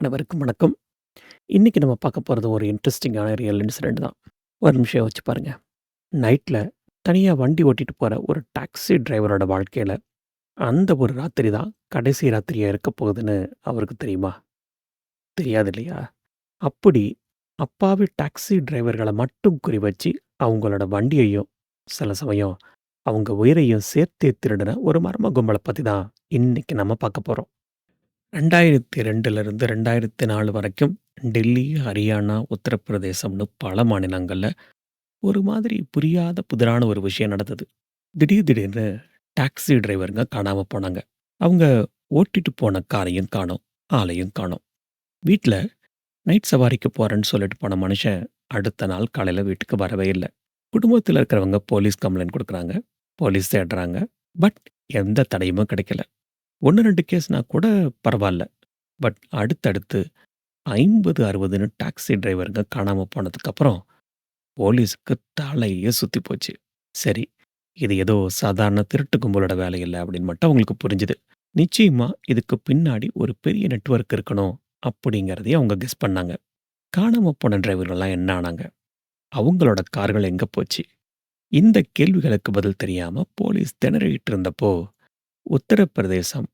அனைவருக்கும் வணக்கம். இன்றைக்கி நம்ம பார்க்க போகிறது ஒரு இன்ட்ரெஸ்டிங்கான ரியல் இன்சிடெண்ட் தான். ஒரு நிமிஷம் வச்சு பாருங்க. நைட்டில் தனியாக வண்டி ஓட்டிட்டு போகிற ஒரு டாக்ஸி டிரைவரோட வாழ்க்கையில் அந்த ஒரு ராத்திரி தான் கடைசி ராத்திரியாக இருக்க போகுதுன்னு அவருக்கு தெரியுமா? தெரியாது இல்லையா? அப்படி அப்பாவி டாக்ஸி டிரைவர்களை மட்டும் குறி வச்சு, அவங்களோட வண்டியையும், சில சமயம் அவங்க உயிரையும் சேர்த்தே திருடின ஒரு மர்ம கும்பலை பற்றி தான் இன்றைக்கி நம்ம பார்க்க போகிறோம் ரெண்டாயிரத்தி ரெண்டுலேருந்து ரெண்டாயிரத்தி நாலு வரைக்கும் டெல்லி, ஹரியானா, உத்தரப்பிரதேசம்னு பல மாநிலங்கள்ல ஒரு மாதிரி புரியாத புதிரான ஒரு விஷயம் நடந்தது. திடீர் திடீர்னு டாக்ஸி டிரைவருங்க காணாம போனாங்க. அவங்க ஓட்டிட்டு போன காரையும் காணோம், ஆளையும் காணோம். வீட்ல நைட் சவாரிக்கு போறேன்னு சொல்லிட்டு போன மனுஷன் அடுத்த நாள் காலையில வீட்டுக்கு வரவே இல்ல. குடும்பத்தில் இருக்கிறவங்க போலீஸ் கம்ப்ளைண்ட் குடுக்குறாங்க. போலீஸ் தேடுறாங்க. பட் எந்த தடயமும் கிடைக்கல. 1, 2 கேஸ்னா கூட பரவாயில்ல பட் அடுத்தடுத்து 50, 60ன்னு டாக்ஸி டிரைவருங்க காணாம போனதுக்கப்புறம், போலீஸுக்கு தலையே சுற்றி போச்சு. சரி, இது ஏதோ சாதாரண திருட்டு கும்பலோட வேலை இல்ல அப்படின்னு மட்டும் அவங்களுக்கு புரிஞ்சுது. நிச்சயமா இதுக்கு பின்னாடி ஒரு பெரிய நெட்வொர்க் இருக்கணும் அப்படிங்கிறதையும் அவங்க கெஸ் பண்ணாங்க. காணாம போன டிரைவர்கள்லாம் என்ன ஆனாங்க? அவங்களோட கார்கள் எங்க போச்சு? இந்த கேள்விகளுக்கு பதில் தெரியாம போலீஸ் திணறிட்டு இருந்தப்போ, உத்தரப்பிரதேசம்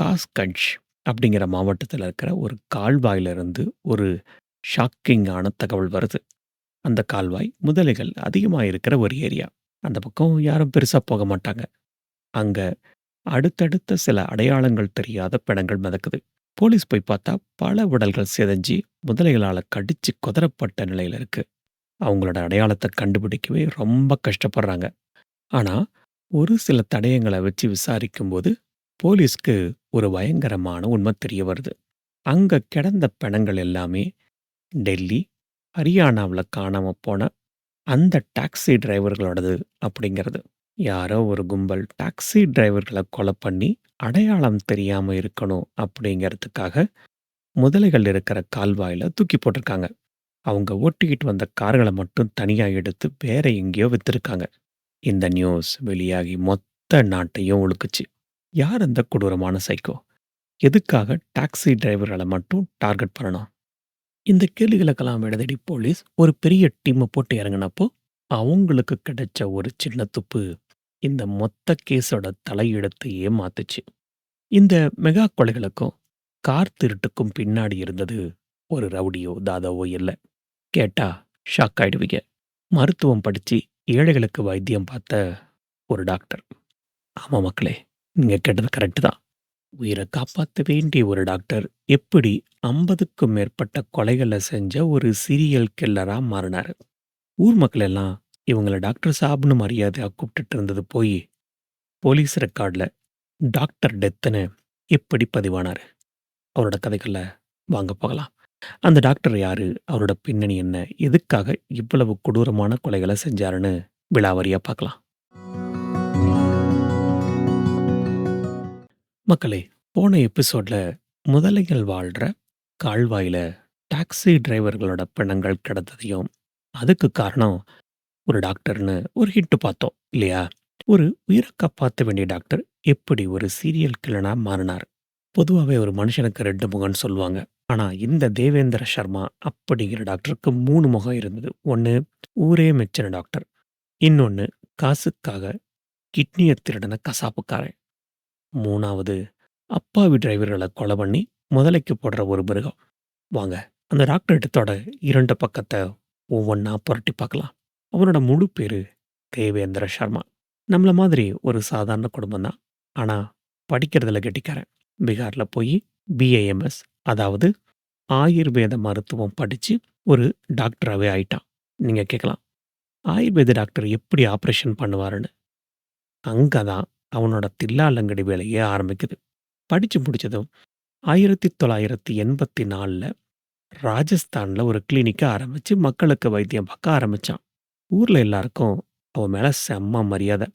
காஸ்கஞ்ச் அப்படிங்கிற மாவட்டத்துல இருக்கிற ஒரு கால்வாயிலிருந்து ஒரு ஷாக்கிங்கான தகவல் வருது. அந்த கால்வாய் முதலைகள் அதிகமாக இருக்கிற ஒரு ஏரியா. அந்த பக்கம் யாரும் பெருசா போக மாட்டாங்க. அங்க அடுத்தடுத்த சில அடையாளங்கள் தெரியாத பிணங்கள் மிதக்குது. போலீஸ் போய் பார்த்தா பல உடல்கள் சிதைஞ்சு முதலைகளால கடிச்சு கொதறப்பட்ட நிலையில இருக்கு. அவங்களோட அடையாளத்தை கண்டுபிடிக்கவே ரொம்ப கஷ்டப்படுறாங்க. ஆனா, ஒரு சில தடயங்கள வச்சு விசாரிக்கும்போது, போலீஸ்க்கு ஒரு பயங்கரமான உண்மை தெரிய வருது. அங்க கிடந்த பணங்கள் எல்லாமே டெல்லி, ஹரியானாவுல காணாம போன அந்த டாக்ஸி டிரைவர்களோடது அப்படிங்கிறது. யாரோ ஒரு கும்பல் டாக்ஸி டிரைவர்களை கொலை பண்ணி அடையாளம் தெரியாம இருக்கணும் அப்படிங்கிறதுக்காக, முதலைகள் இருக்கிற கால்வாயில தூக்கி போட்டிருக்காங்க. அவங்க ஓட்டிக்கிட்டு வந்த கார்களை மட்டும் தனியாக எடுத்து வேற எங்கேயோ விற்றுருக்காங்க இந்த நியூஸ் வெளியாகி மொத்த நாட்டையும் உலுக்குச்சு. யார் அந்த கொடூரமான சைக்கோ? எதுக்காக டாக்ஸி டிரைவர்களை மட்டும் டார்கெட் பண்ணணும்? இந்த கேள்விகளுக்கெல்லாம் விடதடி போலீஸ் ஒரு பெரிய டீமை போட்டு இறங்குனப்போ, அவங்களுக்கு கிடைச்ச ஒரு சின்ன துப்பு இந்த மொத்த கேஸோட தலையிடத்தையே மாத்துச்சு. இந்த மெகா கொலைகளுக்கும், கார் திருட்டுக்கும் பின்னாடி இருந்தது ஒரு ரவுடியோ, தாதாவோ இல்லை கேட்டா ஷாக் ஆயிடுவீங்க. மருத்துவம் படிச்சு ஏழைகளுக்கு வைத்தியம் பார்த்த ஒரு டாக்டர். ஆமா மக்களே, நீங்க கேட்டது கரெக்ட் தான். உயிரை காப்பாத்த வேண்டிய ஒரு டாக்டர் எப்படி 50க்கும் மேற்பட்ட கொலைகள செஞ்ச ஒரு சீரியல் கில்லரா மாறினார் ஊர் மக்கள் எல்லாம் இவங்கள டாக்டர் சாப்னு மரியாதையாக கூப்பிட்டுட்டு இருந்தது போய் போலீஸ் ரெக்கார்டில் டாக்டர் டெத்துன்னு எப்படி பதிவானாரு? அவரோட கதைகள்ல வாங்க போகலாம். அந்த டாக்டர் யாரு? அவரோட பின்னணி என்ன? எதுக்காக இவ்வளவு கொடூரமான கொலைகள செஞ்சாருன்னு விலாவாரியா பார்க்கலாம். மக்களே, போன எபிசோட்ல முதலைகள் வாழ்ற கால்வாயில டாக்ஸி டிரைவர்களோட பிணங்கள் கிடந்ததையும், அதுக்கு காரணம் ஒரு டாக்டர்னு ஒரு ஹிண்ட் பார்த்தோம் இல்லையா? ஒரு உயிரை காப்பாத்த வேண்டிய டாக்டர் எப்படி ஒரு சீரியல் கிளனா மாறுனார்? பொதுவாவே ஒரு மனுஷனுக்கு 2 முகம்னு சொல்லுவாங்க. ஆனா இந்த தேவேந்திர சர்மா அப்படிங்கிற டாக்டருக்கு 3 முகம் இருந்தது. ஒண்ணு ஊரே மெச்சின டாக்டர். இன்னொன்னு காசுக்காக கிட்னிய திருடின கசாப்புக்காரன். 3வது அப்பாவி டிரைவர்கள கொலை பண்ணி முதலைக்கு போடுற ஒரு மிருகம். வாங்க, அந்த டாக்டர் இடத்தோட 2 பக்கத்த ஒவ்வொன்னா புரட்டி பார்க்கலாம். அவரோட முழு பேரு தேவேந்திர சர்மா. நம்மள மாதிரி ஒரு சாதாரண குடும்பம் தான். ஆனா படிக்கிறதுல கெட்டிக்காரன். பீகார்ல போய் பிஏஎம்எஸ் அதாவது ஆயுர்வேத மருத்துவம் படித்து ஒரு டாக்டராகவே ஆயிட்டான். நீங்கள் கேட்கலாம், ஆயுர்வேத டாக்டர் எப்படி ஆப்ரேஷன் பண்ணுவாருன்னு? அங்கே தான் அவனோட தில்லாலங்கடி வேலையே ஆரம்பிக்குது. படிச்சு முடிச்சதும் 1984ல ராஜஸ்தான்ல ஒரு கிளினிக்கை ஆரம்பித்து மக்களுக்கு வைத்தியம் பார்க்க ஆரம்பித்தான் ஊரில் எல்லாருக்கும் அவன் மேலே செம்ம மரியாதை.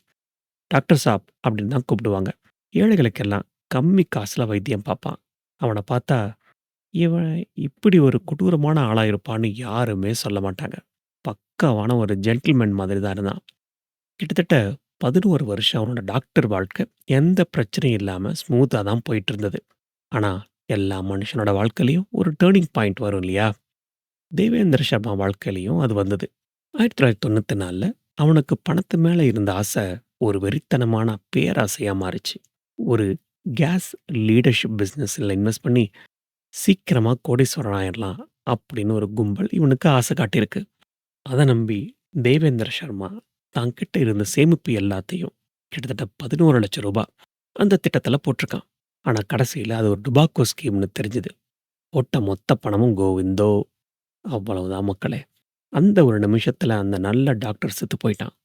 டாக்டர் சாப் அப்படின்னு தான் கூப்பிடுவாங்க. ஏழைகளுக்கெல்லாம் கம்மி காசில் வைத்தியம் பார்ப்பான். அவனை பார்த்தா, இவன் இப்படி ஒரு கொடூரமான ஆளா இருப்பான்னு யாருமே சொல்ல மாட்டாங்க. பக்காவான ஒரு ஜென்டில்மேன் மாதிரி தான் இருந்தான். கிட்டத்தட்ட 11 வருஷம் அவனோட டாக்டர் வாழ்க்கை எந்த பிரச்சனையும் இல்லாம ஸ்மூத்தா தான் போயிட்டு இருந்தது. ஆனா எல்லா மனுஷனோட வாழ்க்கையிலயும் ஒரு டர்னிங் பாயிண்ட் வரும் இல்லையா? தேவேந்திர சர்மா வாழ்க்கையிலயும் அது வந்தது. 1994ல அவனுக்கு பணத்து மேல இருந்த ஆசை ஒரு வெறித்தனமான பேராசையா மாறுச்சு. ஒரு கேஸ் லீடர்ஷிப் பிசினஸ்ல இன்வெஸ்ட் பண்ணி சீக்கிரமாக கோடீஸ்வரன் ஆயிரலாம் அப்படின்னு ஒரு கும்பல் இவனுக்கு ஆசை காட்டியிருக்கு. அதை நம்பி தேவேந்திர சர்மா தான்கிட்ட இருந்த சேமிப்பு எல்லாத்தையும் கிட்டத்தட்ட பதினோரு லட்சம் ரூபாய் அந்த திட்டத்தில் போட்டிருக்கான். ஆனால் கடைசியில் அது ஒரு டுபாக்கோ ஸ்கீம்னு தெரிஞ்சுது போட்ட மொத்த பணமும் கோவிந்தோ! அவ்வளவுதான் மக்களே! அந்த ஒரு நிமிஷத்தில் அந்த நல்ல டாக்டர் செத்து போயிட்டான்.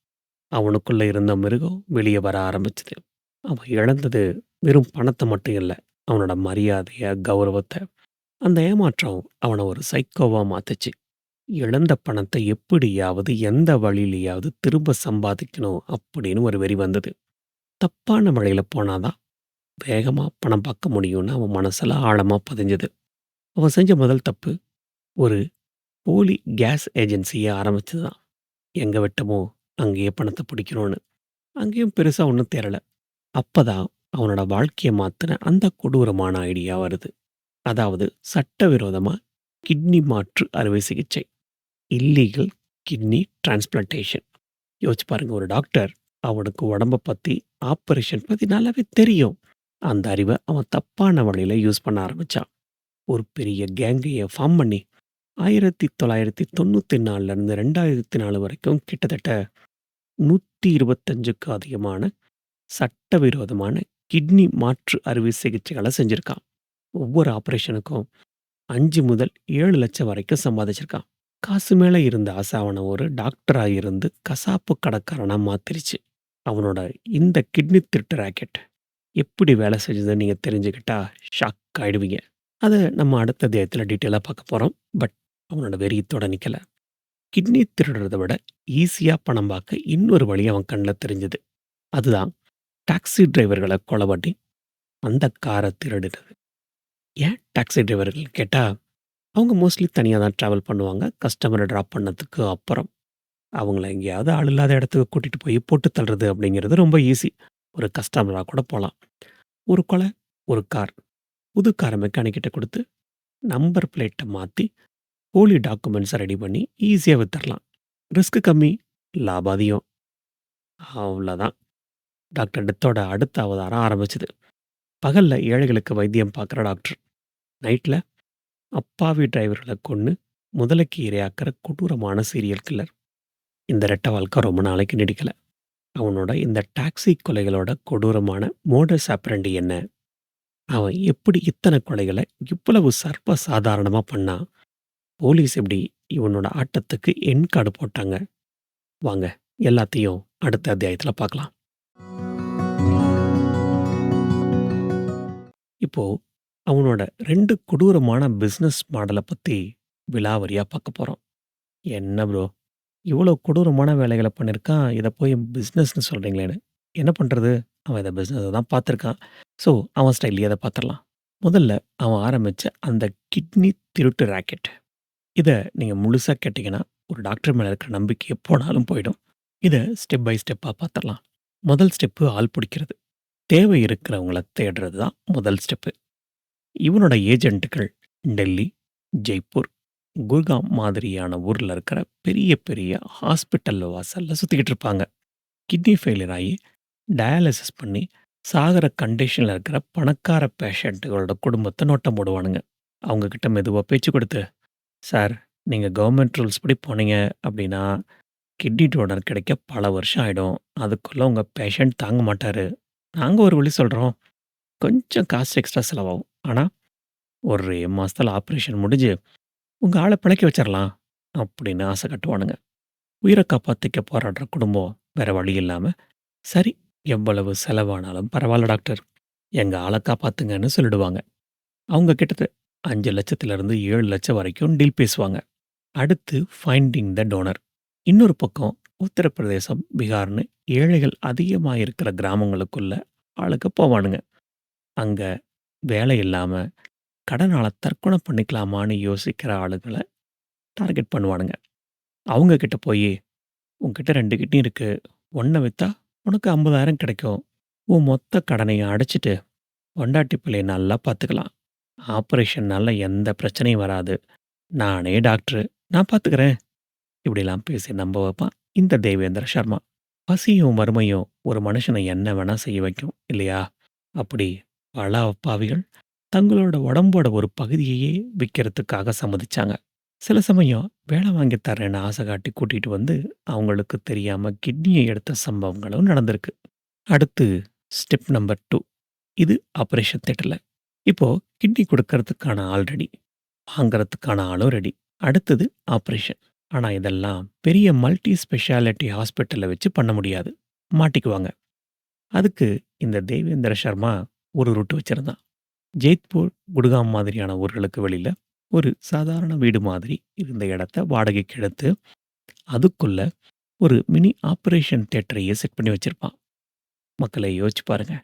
அவனுக்குள்ளே இருந்த மிருகம் வெளியே வர ஆரம்பிச்சது. அவன் இழந்தது வெறும் பணத்தை மட்டும் இல்லை அவனோட மரியாதையை கௌரவத்தை அந்த ஏமாற்றம் அவனை ஒரு சைக்கோவா மாத்துச்சு. இழந்த பணத்தை எப்படியாவது, எந்த வழியிலையாவது திரும்ப சம்பாதிக்கணும் அப்படின்னு ஒரு வெறி வந்தது. தப்பான வழியில் போனாதான் வேகமாக பணம் பார்க்க முடியும்னு அவன் மனசில் ஆழமாக பதிஞ்சது. அவன் செஞ்ச முதல் தப்பு, ஒரு போலி கேஸ் ஏஜென்சியை ஆரம்பிச்சது தான். எங்கே வெட்டமோ அங்கேயே பணத்தை பிடிக்கணும்னு. அங்கேயும் பெருசாக ஒன்றும் தேரலை அப்போதான் அவனோட வாழ்க்கையை மாத்துன அந்த கொடூரமான ஐடியா வருது. அதாவது சட்டவிரோதமாக கிட்னி மாற்று அறுவை சிகிச்சை. Illegal kidney transplantation. யோசிச்சு பாருங்க ஒரு டாக்டர் அவனுக்கு உடம்பை பற்றி ஆப்ரேஷன் பற்றி நல்லாவே தெரியும். அந்த அறிவை அவன் தப்பான வழியில யூஸ் பண்ண ஆரம்பிச்சான். ஒரு பெரிய கேங்கையை ஃபார்ம் பண்ணி ஆயிரத்தி தொள்ளாயிரத்தி தொண்ணூற்றி நாலுலேருந்து ரெண்டாயிரத்தி நாலு வரைக்கும் கிட்டத்தட்ட 125க்கு அதிகமான சட்டவிரோதமான கிட்னி மாற்று அறுவை சிகிச்சைகளை செஞ்சுருக்கான் ஒவ்வொரு ஆப்ரேஷனுக்கும் 5 முதல் 7 லட்சம் வரைக்கும் சம்பாதிச்சிருக்கான். காசு மேல இருந்த ஆசை அவன ஒரு டாக்டரா இருந்து கசாப்பு கடைக்காரனா மாத்திருச்சு. அவனோட இந்த கிட்னி திருட்டு ராக்கெட் எப்படி வேலை செஞ்சதுன்னு நீங்க தெரிஞ்சுக்கிட்டா ஷாக் ஆயிடுவீங்க. அத நம்ம அடுத்த அத்தியாயத்துல டீட்டெயிலா பார்க்க போறோம். பட் அவனோட வெறி இத்தோட நிக்கல. கிட்னி திருடுறத விட ஈஸியா பணம் பார்க்க இன்னொரு வழி அவன் கண்ல தெரிஞ்சது. அதுதான் டாக்ஸி டிரைவர்கள கொலை பண்ணி அந்த கார திருடுறது. ஏன் டாக்ஸி டிரைவர்கள் கேட்டால் அவங்க மோஸ்ட்லி தனியாக தான் ட்ராவல் பண்ணுவாங்க. கஸ்டமரை ட்ராப் பண்ணதுக்கு அப்புறம். அவங்கள எங்கேயாவது ஆள் இல்லாத இடத்துக்கு கூட்டிகிட்டு போய் போட்டு தள்ளுறது அப்படிங்கிறது ரொம்ப ஈஸி. ஒரு கஸ்டமராக கூட போகலாம் ஒரு கொலை, ஒரு கார். புது காரை மெக்கானிக்கிட்ட கொடுத்து நம்பர் பிளேட்டை மாற்றி போலி டாக்குமெண்ட்ஸை ரெடி பண்ணி ஈஸியாக வித்துடலாம் ரிஸ்க்கு கம்மி, லாபம் அதிகம். அவ்வளோதான் டாக்டர் டெத்தோட அடுத்த அவதாரம் ஆரம்பிச்சது. பகலில் ஏழைகளுக்கு வைத்தியம் பார்க்குற டாக்டர். நைட்ல அப்பாவி டிரைவர்கள கொன்னு முதலைக்கு இரையாக்குற கொடூரமான சீரியல் கில்லர். இந்த ரெட்ட வாழ்க்கை ரொம்ப நாளைக்கு நீடிக்கல. அவனோட இந்த டாக்ஸி கொலைகளோட கொடூரமான மோடஸ் ஆப்பரண்டி என்ன? அவன் எப்படி இத்தன கொலைகள இவ்வளவு சர்வ சாதாரணமா பண்ணான்? போலீஸ் எப்படி இவனோட ஆட்டத்துக்கு எண்ட் கார்டு போட்டாங்க? வாங்க எல்லாத்தையும் அடுத்த அத்தியாயத்துல பார்க்கலாம். இப்போ அவனோட ரெண்டு கொடூரமான பிஸ்னஸ் மாடலை பற்றி விலாவரியாக பார்க்க போகிறோம் என்ன ப்ரோ! இவ்வளோ கொடூரமான வேலைகளை பண்ணியிருக்கான். இதை போய் பிஸ்னஸ்னு சொல்கிறீங்களேன்னு என்ன பண்ணுறது அவன் இதை பிஸ்னஸை தான் பார்த்துருக்கான். ஸோ அவன் ஸ்டைலியே அதை பார்த்துடலாம் முதல்ல அவன் ஆரம்பித்த அந்த கிட்னி திருட்டு ராக்கெட். இதை நீங்கள் முழுசாக கேட்டிங்கன்னா ஒரு டாக்டர் மேலே இருக்கிற நம்பிக்கை எப்போனாலும் போயிடும். இதை ஸ்டெப் பை ஸ்டெப்பாக பார்த்துடலாம் முதல் ஸ்டெப்பு ஆள் பிடிக்கிறது தேவை இருக்கிறவங்கள தேடுறது தான் முதல் ஸ்டெப்பு. இவனோட ஏஜென்ட்டுகள் டெல்லி, ஜெய்ப்பூர், குர்காம் மாதிரியான ஊரில் இருக்கிற பெரிய பெரிய ஹாஸ்பிட்டல் வாசலில் சுற்றிக்கிட்டு இருப்பாங்க. கிட்னி ஃபெயிலியர் ஆகி டயாலிசிஸ் பண்ணி சாகர கண்டிஷனில் இருக்கிற பணக்கார பேஷண்ட்டுகளோட குடும்பத்தை நோட்டம் போடுவானுங்க. அவங்கக்கிட்ட மெதுவாக பேச்சு கொடுத்து, "சார் நீங்கள் கவர்மெண்ட் ரூல்ஸ் படி போனீங்க அப்படின்னா, கிட்னி டோனர் கிடைக்க பல வருஷம் ஆகிடும் அதுக்குள்ளே உங்கள் பேஷண்ட் தாங்க மாட்டார் நாங்கள் ஒரு வழி சொல்கிறோம் கொஞ்சம் காசு எக்ஸ்ட்ரா செலவாகும். ஆனா, ஒரு மாசத்துல ஆப்ரேஷன் முடிஞ்சு, உங்க ஆள பிழைக்க வச்சிரலாம்." அப்படின்னு ஆசை காட்டுவானுங்க. உயிர காப்பாத்திக்க போராடுற குடும்பம் வேற வழி இல்லாம, "சரி எவ்வளவு செலவானாலும் பரவால்ல டாக்டர். எங்க ஆள காப்பாத்துங்கன்னு" சொல்லிடுவாங்க. அவங்க கிட்ட 5,00,000 இருந்து 7,00,000 வரைக்கும் டீல் பேசுவாங்க. அடுத்து ஃபைண்டிங் த டோனர். இன்னொரு பக்கம் உத்தரப்பிரதேசம், பீகார்ன்னு ஏழைகள் அதிகமா இருக்கிற கிராமங்களுக்குள்ள ஆளுங்க போவானுங்க. அங்க வேலை இல்லாம, கடனால தற்கொலை பண்ணிக்கலாமான்னு யோசிக்கிற ஆளுங்கள டார்கெட் பண்ணுவானுங்க. அவங்க கிட்ட போயி, "உன்கிட்ட 2 கிட்னி இருக்கு. ஒண்ண வித்தா உனக்கு 50,000 கிடைக்கும். உன் மொத்த கடனையும் அடைச்சுட்டு, பொண்டாட்டி பிள்ளைய நல்லா பார்த்துக்கலாம். ஆப்பரேஷன்னால எந்த பிரச்சனையும் வராது. நானே டாக்டரு. நான் பார்த்துக்கிறேன். இப்படிலாம் பேசி நம்ப வைப்பான் இந்த தேவேந்திர சர்மா. பசியும் வறுமையும் ஒரு மனுஷனை என்ன வேணா செய்ய வைக்கும் இல்லையா? அப்படி பல அப்பாவிகள் தங்களோட உடம்போட ஒரு பகுதியையே விற்கிறதுக்காக சம்மதிச்சாங்க. சில சமயம் வேலை வாங்கி தர்றேன்னு ஆசை காட்டி கூட்டிட்டு வந்து அவங்களுக்கு தெரியாம கிட்னியை எடுத்த சம்பவங்களும் நடந்திருக்கு. அடுத்து ஸ்டெப் நம்பர் 2 இது ஆப்ரேஷன் தியேட்டர்ல. இப்போ கிட்னி குடுக்கறதுக்கான ஆள் ரெடி. வாங்குறதுக்கான ஆளும் ரெடி. அடுத்தது ஆப்ரேஷன் ஆனா இதெல்லாம் பெரிய மல்டி ஸ்பெஷாலிட்டி ஹாஸ்பிட்டல்ல வச்சு பண்ண முடியாது. மாட்டிக்குவாங்க. அதுக்கு இந்த தேவேந்திர சர்மா ஒரு ரூட்டு வச்சிருந்தான். ஜெய்த்பூர் குடுகாம் மாதிரியான ஊர்களுக்கு வெளியில் ஒரு சாதாரண வீடு மாதிரி இருந்த இடத்த வாடகைக்கு எடுத்து, அதுக்குள்ள ஒரு மினி ஆப்ரேஷன் தேட்டரையே செட் பண்ணி வச்சுருப்பான் மக்களை யோசிச்சு பாருங்க.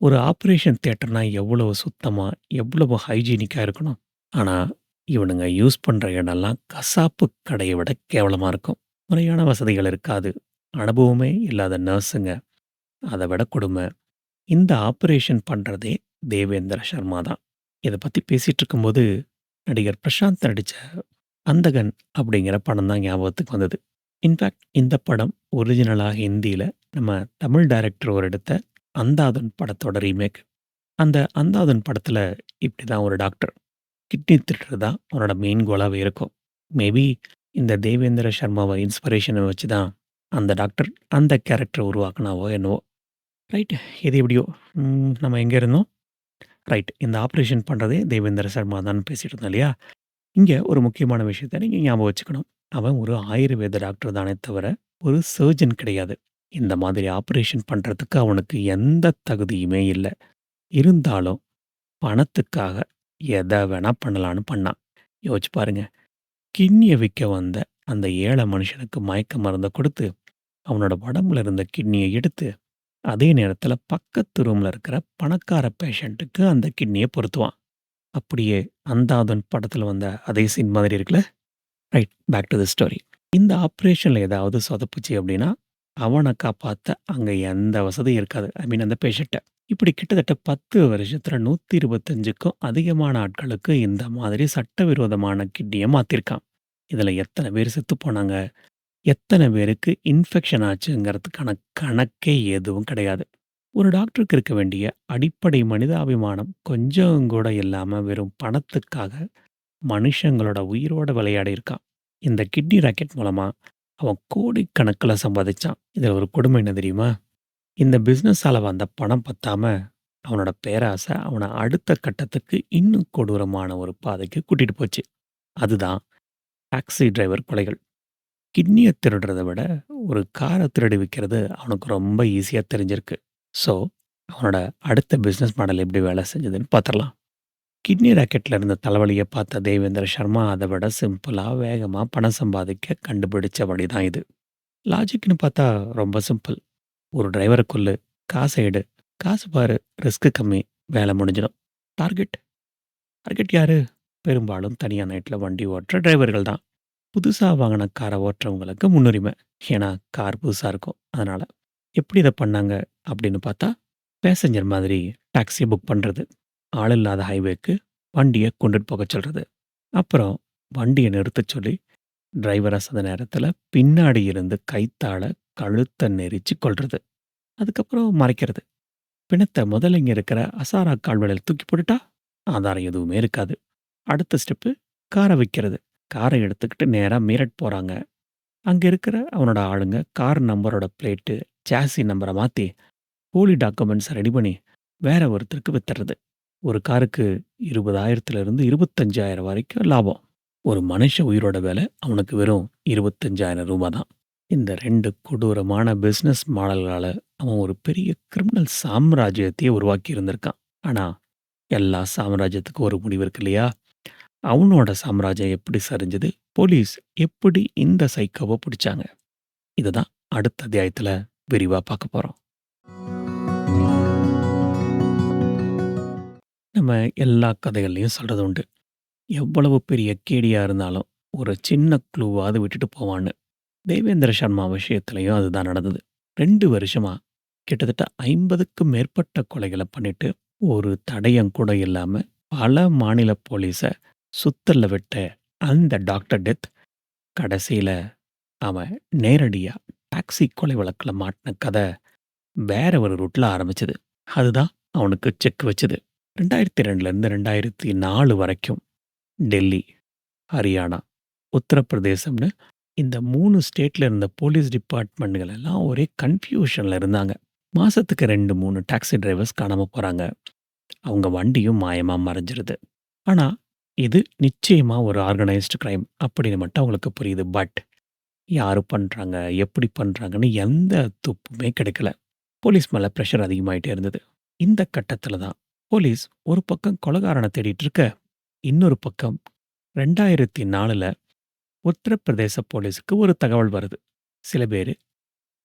ஒரு ஆப்ரேஷன் தியேட்டர்னா எவ்வளவு சுத்தமாக எவ்வளவு ஹைஜீனிக்காக இருக்கணும். ஆனால் இவனுங்க யூஸ் பண்ணுற இடம்லாம் கசாப்பு கடையை விட கேவலமாக இருக்கும். முறையான வசதிகள் இருக்காது. அனுபவமே இல்லாத நர்ஸுங்க. அதை விட கொடுமை. இந்த ஆப்ரேஷன் பண்ணுறதே தேவேந்திர சர்மா தான். இதை பற்றி பேசிகிட்டு இருக்கும்போது, நடிகர் பிரசாந்த் நடித்த அந்தகன் அப்படிங்கிற படம் தான் ஞாபகத்துக்கு வந்தது. இன்ஃபேக்ட் இந்த படம் ஒரிஜினலாக ஹிந்தியில் நம்ம தமிழ் டைரக்டர் ஒரு எடுத்த அந்தாதன் படத்தோட ரீமேக். அந்த அந்தாதன் படத்தில் இப்படி தான் ஒரு டாக்டர். கிட்னி திட்டுறது தான் அவனோட மெயின் கோலாகவே இருக்கும். மேபி இந்த தேவேந்திர சர்மாவை இன்ஸ்பிரேஷனை வச்சு தான் அந்த டாக்டர் அந்த கேரக்டர் உருவாக்குனாவோ என்னவோ! ரைட் எது எப்படியோ ம் நம்ம எங்கே இருந்தோம்? ரைட் இந்த ஆப்ரேஷன் பண்ணுறதே தேவேந்திர சர்மா தான் பேசிட்டு இருந்தோம் இல்லையா? இங்கே ஒரு முக்கியமான விஷயத்தை நீங்கள் ஞாபகம் வச்சுக்கணும். அவன் ஒரு ஆயுர்வேத டாக்டர் தானே தவிர, ஒரு சர்ஜன் கிடையாது. இந்த மாதிரி ஆப்ரேஷன் பண்ணுறதுக்கு அவனுக்கு எந்த தகுதியுமே இல்லை இருந்தாலும் பணத்துக்காக எதை வேணா பண்ணலான்னு பண்ணான். யோசிச்சு பாருங்க. கிட்னியை விற்க வந்த அந்த ஏழை மனுஷனுக்கு மயக்க மருந்தை கொடுத்து அவனோட உடம்புல இருந்த கிட்னியை எடுத்து, அதே நேரத்துல பக்கத்து ரூம்ல இருக்கிற பணக்கார பேஷண்ட்டுக்கு அந்த கிட்னியை பொருத்துவான். அப்படியே அந்தாதன் படத்துல வந்த அதே சீன் மாதிரி இருக்குல்ல? Right back to the story. இந்த ஆப்ரேஷனில் ஏதாவது சொதப்புச்சு அப்படின்னா, அவன காப்பாத்த அங்க எந்த வசதியும் இருக்காது. ஐ மீன் அந்த பேஷண்ட்ட. இப்படி கிட்டத்தட்ட 10 வருஷத்துல 125க்கும் அதிகமான ஆட்களுக்கு இந்த மாதிரி சட்டவிரோதமான கிட்னியை மாத்திருக்கான். இதுல எத்தனை பேர் செத்து போனாங்க? எத்தனை பேருக்கு இன்ஃபெக்ஷன் ஆச்சுங்கிறதுக்கான கணக்கே எதுவும் கிடையாது. ஒரு டாக்டருக்கு இருக்க வேண்டிய அடிப்படை மனிதாபிமானம் கொஞ்சம் கூட இல்லாம வெறும் பணத்துக்காக மனுஷங்களோட உயிரோட விளையாடியிருக்கான். இந்த கிட்னி ராக்கெட் மூலமா அவன் கோடிக்கணக்குல சம்பாதிச்சான். இதுல ஒரு கொடுமை என்ன தெரியுமா? இந்த பிசினஸால வந்த பணம் பத்தாம, அவனோட பேராசை அவன அடுத்த கட்டத்துக்கு இன்னும் கொடூரமான ஒரு பாதைக்கு கூட்டிட்டு போச்சு. அதுதான் டாக்ஸி டிரைவர் கொலைகள். கிட்னியை திருடுறத விட, ஒரு காரை திருடி விற்கிறது அவனுக்கு ரொம்ப ஈஸியாக தெரிஞ்சிருக்கு. ஸோ, அவனோட அடுத்த பிஸ்னஸ் மாடல் எப்படி வேலை செஞ்சதுன்னு பார்த்துடலாம் கிட்னி ராக்கெட்டில் இருந்த தலைவலியை பார்த்த தேவேந்திர சர்மா அதை விட சிம்பிளாக வேகமாக பணம் சம்பாதிக்க கண்டுபிடிச்ச வழி தான் இது. லாஜிக்னு பார்த்தா ரொம்ப சிம்பிள். ஒரு டிரைவரை கொல்லு, காசை எடு, காசு பாரு, ரிஸ்க்கு கம்மி, வேலை முடிஞ்சிடும். டார்கெட்? டார்கெட் யாரு? பெரும்பாலும் தனியாக நைட்டில் வண்டி ஓட்டுற டிரைவர்கள் தான். புதுசா வாங்கின கார ஓட்டுறவங்களுக்கு முன்னுரிமை. ஏன்னா கார் புதுசா இருக்கும். அதனால. எப்படி இத பண்ணாங்க அப்படின்னு பார்த்தா, பேசஞ்சர் மாதிரி டாக்ஸிய புக் பண்றது. ஆள் இல்லாத ஹைவேக்கு வண்டிய கொண்டுட்டு போகச் சொல்றது. அப்புறம் வண்டிய நிறுத்தச் சொல்லி, டிரைவர அந்த நேரத்துல பின்னாடி இருந்து கைத்தால கழுத்த நெரிச்சு கொல்றது. அதுக்கப்புறம் மறைக்கிறது. பிணத்த முதல்ல இங்க இருக்கிற அசாரா கால்வாயில தூக்கி போட்டுட்டா, ஆதாரம் எதுவுமே இருக்காது. அடுத்த ஸ்டெப்பு கார விக்கிறது. கார எடுத்துக்கிட்டு நேரா மீரட் போறாங்க. அங்க இருக்கிற அவனோட ஆளுங்க கார் நம்பரோட பிளேட்டு, சாஸி நம்பர மாத்தி, போலி டாக்குமெண்ட்ஸ ரெடி பண்ணி வேற ஒருத்தருக்கு வித்துறது. ஒரு காருக்கு 20,000 இருந்து 25,000 வரைக்கும் லாபம். ஒரு மனுஷ உயிரோட விலை அவனுக்கு வெறும் ரூ. 25,000 தான். இந்த 2 கொடூரமான பிசினஸ் மாடல்களால அவன் ஒரு பெரிய கிரிமினல் சாம்ராஜ்யத்தையே உருவாக்கி இருந்திருக்கான். ஆனா, எல்லா சாம்ராஜ்யத்துக்கும் ஒரு முடிவு இருக்கு இல்லையா? அவனோட சாம்ராஜ்யம் எப்படி சரிஞ்சது? போலீஸ் எப்படி இந்த சைக்கோவை பிடிச்சாங்க இதுதான் அடுத்த அத்தியாயத்தில் விரிவாக பார்க்க போகிறோம் நம்ம எல்லா கதைகள்லையும் சொல்கிறது உண்டு. எவ்வளவு பெரிய கேடியாக இருந்தாலும், ஒரு சின்ன க்ளூவாவது விட்டுட்டு போவான்னு. தேவேந்திர சர்மா விஷயத்துலையும் அதுதான் நடந்தது. ரெண்டு வருஷமாக கிட்டத்தட்ட 50க்கும் மேற்பட்ட கொலைகளை பண்ணிட்டு, ஒரு தடயம் கூட இல்லாமல் பல மாநில போலீஸை சுத்தல்ல விட்ட அந்த டாக்டர் டெத் கடைசியில் அவன் நேரடியா டாக்ஸி கொலை வழக்குல மாட்டின கதை வேற ஒரு ரூட்ல ஆரம்பிச்சது. அதுதான் அவனுக்கு செக் வச்சது. 2002லேருந்து 2004 வரைக்கும் டெல்லி, ஹரியானா, உத்தரப்பிரதேசம்னு இந்த மூணு ஸ்டேட்ல இருந்த போலீஸ் டிபார்ட்மெண்ட்கள் எல்லாம் ஒரே கன்ஃப்யூஷன்ல இருந்தாங்க. மாசத்துக்கு 2, 3 டாக்ஸி டிரைவர்ஸ் காணாம போறாங்க. அவங்க வண்டியும் மாயமாக மறைஞ்சிருது. ஆனா, இது நிச்சயமா ஒரு ஆர்கனைஸ்டு கிரைம் அப்படின்னு மட்டும் அவங்களுக்கு புரியுது. பட் யாரு பண்றாங்க? எப்படி பண்றாங்கன்னு எந்த துப்புமே கிடைக்கல. போலீஸ் மேல பிரஷர் அதிகமாயிட்டே இருந்தது. இந்த கட்டத்துல தான் போலீஸ் ஒரு பக்கம் கொலைகாரன தேடிட்டு இருக்க, இன்னொரு பக்கம் 2004ல உத்தரப்பிரதேச போலீஸுக்கு ஒரு தகவல் வருது. சில பேரு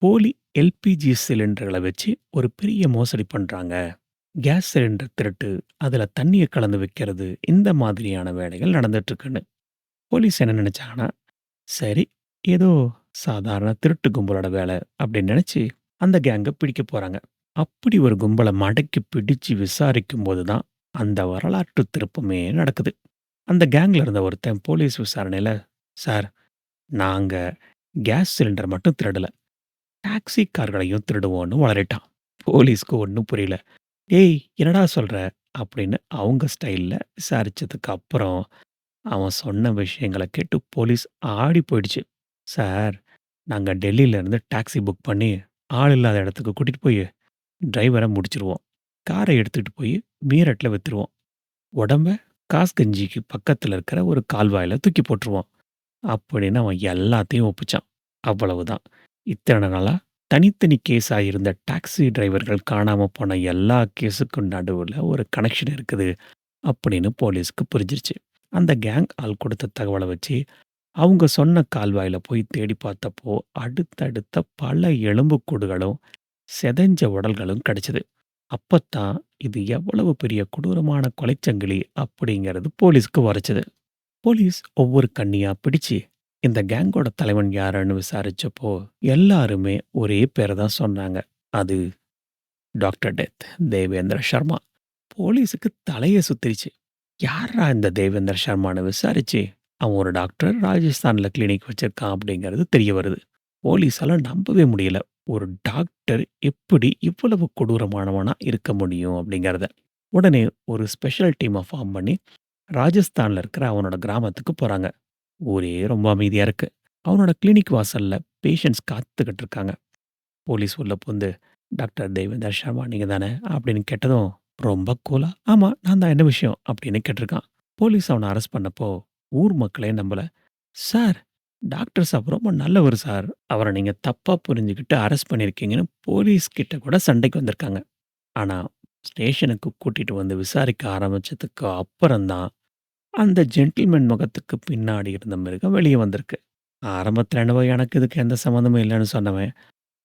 போலி எல்பிஜி சிலிண்டர்கள வச்சு ஒரு பெரிய மோசடி பண்றாங்க. கேஸ் சிலிண்டர் திருட்டு, அதுல தண்ணியை கலந்து வைக்கிறது இந்த மாதிரியான வேலைகள் நடந்துட்டுருக்குன்னு. போலீஸ் என்ன நினைச்சாங்கன்னா, சரி ஏதோ சாதாரண திருட்டு கும்பலோட வேலை அப்படின்னு நினைச்சு அந்த கேங்க பிடிக்க போறாங்க. அப்படி ஒரு கும்பல மடக்கி பிடிச்சு விசாரிக்கும்போது தான் அந்த வரலாற்று திருப்பமே நடக்குது. அந்த கேங்ல இருந்த ஒருத்தன் போலீஸ் விசாரணையில, "சார், நாங்க கேஸ் சிலிண்டர் மட்டும் திருடல. டாக்ஸி கார்களையும் திருடுவோம்னு வளரிட்டான் போலீஸ்க்கு ஒண்ணும் புரியல. "டேய் என்னடா சொல்ற?" அப்படின்னு அவங்க ஸ்டைல்ல விசாரிச்சதுக்கு அப்புறம், அவன் சொன்ன விஷயங்கள கேட்டு போலீஸ் ஆடி போயிடுச்சு. "சார், நாங்க டெல்லில இருந்து டாக்ஸி புக் பண்ணி, ஆள் இல்லாத இடத்துக்கு கூட்டிட்டு போய் டிரைவர முடிச்சிருவோம். கார எடுத்துட்டு போய் மீரட்ல வித்துருவோம். உடம்ப காஸ்கஞ்சிக்கு பக்கத்துல இருக்கிற ஒரு கால்வாயில் தூக்கி போட்டுருவோம்." அப்படின்னு அவன் எல்லாத்தையும் ஒப்பிச்சான். அவ்வளவுதான். இத்தன நாளா தனித்தனி கேஸாக இருந்த டாக்ஸி டிரைவர்கள் காணாம போன எல்லா கேஸுக்கும் நடுவுல ஒரு கனெக்ஷன் இருக்குது அப்படின்னு போலீஸ்க்கு புரிஞ்சிருச்சு. அந்த கேங் ஆள் கொடுத்த தகவலை வச்சு, அவங்க சொன்ன கால்வாயில போய் தேடி பார்த்தப்போ, அடுத்தடுத்த பல எலும்புக்கூடுகளும், செதஞ்ச உடல்களும் கிடைச்சிது அப்பத்தான் இது எவ்வளவு பெரிய கொடூரமான கொலைச்சங்கிலி அப்படிங்கிறது போலீஸ்க்கு வரைச்சது போலீஸ் ஒவ்வொரு கண்ணியா பிடிச்சு, இந்த கேங்கோட தலைவன் யாருன்னு விசாரிச்சப்போ, எல்லாருமே ஒரே பேரை தான் சொன்னாங்க. அது டாக்டர் டெத் தேவேந்திர சர்மா. போலீஸுக்கு தலையை சுத்திருச்சு. யாரா இந்த தேவேந்திர சர்மான்னு விசாரிச்சு, அவன் ஒரு டாக்டர் ராஜஸ்தானில் கிளினிக் வச்சிருக்கான் அப்படிங்கிறது தெரிய வருது. போலீஸால நம்பவே முடியல. ஒரு டாக்டர் எப்படி இவ்வளவு கொடூரமானவனா இருக்க முடியும் அப்படிங்கிறத. உடனே ஒரு ஸ்பெஷல் டீமை ஃபார்ம் பண்ணி, ராஜஸ்தான்ல இருக்கிற அவனோட கிராமத்துக்கு போறாங்க. ஊரே ரொம்ப அமைதியா இருக்கு. அவனோட கிளினிக் வாசல்ல பேஷண்ட்ஸ் காத்துக்கிட்டு இருக்காங்க. போலீஸ் உள்ள புகுந்து, "டாக்டர் தேவேந்தர் சர்மா நீங்க தானே?" அப்படின்னு கேட்டதும், ரொம்ப கூலா, "ஆமா நான் தான். என்ன விஷயம்?" அப்படின்னு கேட்டிருக்கான். போலீஸ் அவன அரெஸ்ட் பண்ணப்போ, ஊர் மக்களே நம்பல. "சார், டாக்டர் சாப் ரொம்ப நல்லவர் சார். அவர நீங்க தப்பா புரிஞ்சுகிட்டு அரெஸ்ட் பண்ணியிருக்கீங்கன்னு" போலீஸ் கிட்ட கூட சண்டைக்கு வந்திருக்காங்க. ஆனா, ஸ்டேஷனுக்கு கூட்டிட்டு வந்து விசாரிக்க ஆரம்பிச்சதுக்கு அப்புறம் தான், அந்த ஜென்டில்மேன் முகத்துக்கு பின்னாடி இருந்த மிருகம் வெளியே வந்திருக்கு. ஆரம்பத்தில் என்னவோ எனக்கு இதுக்கு எந்த சம்மந்தமும் இல்லைன்னு சொன்னவன்,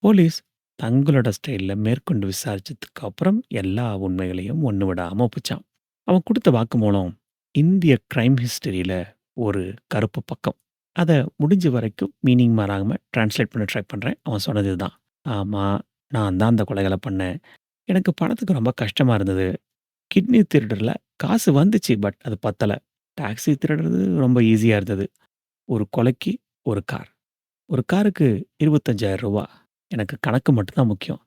போலீஸ் தங்களோட ஸ்டைலில் மேற்கொண்டு விசாரிச்சதுக்கு அப்புறம் எல்லா உண்மைகளையும் ஒன்று விடாமல் ஒப்பிச்சான். அவன் குடுத்த வாக்குமூலம் இந்திய க்ரைம் ஹிஸ்டரியில் ஒரு கருப்பு பக்கம். அதை முடிஞ்ச வரைக்கும் மீனிங் மாறாமல் டிரான்ஸ்லேட் பண்ண ட்ரை பண்ணுறேன் அவன் சொன்னது தான் ஆமாம் நான் தான் அந்த கொலைகளை பண்ணேன். எனக்கு பணத்துக்கு ரொம்ப கஷ்டமாக இருந்தது. கிட்னி திருடரில் காசு வந்துச்சு. பட் அது பத்தலை டாக்ஸி திருடுறது ரொம்ப ஈஸியா இருந்தது. ஒரு கொலைக்கு ஒரு கார். ஒரு காருக்கு ரூ. 25,000 எனக்கு கணக்கு மட்டும் தான் முக்கியம்.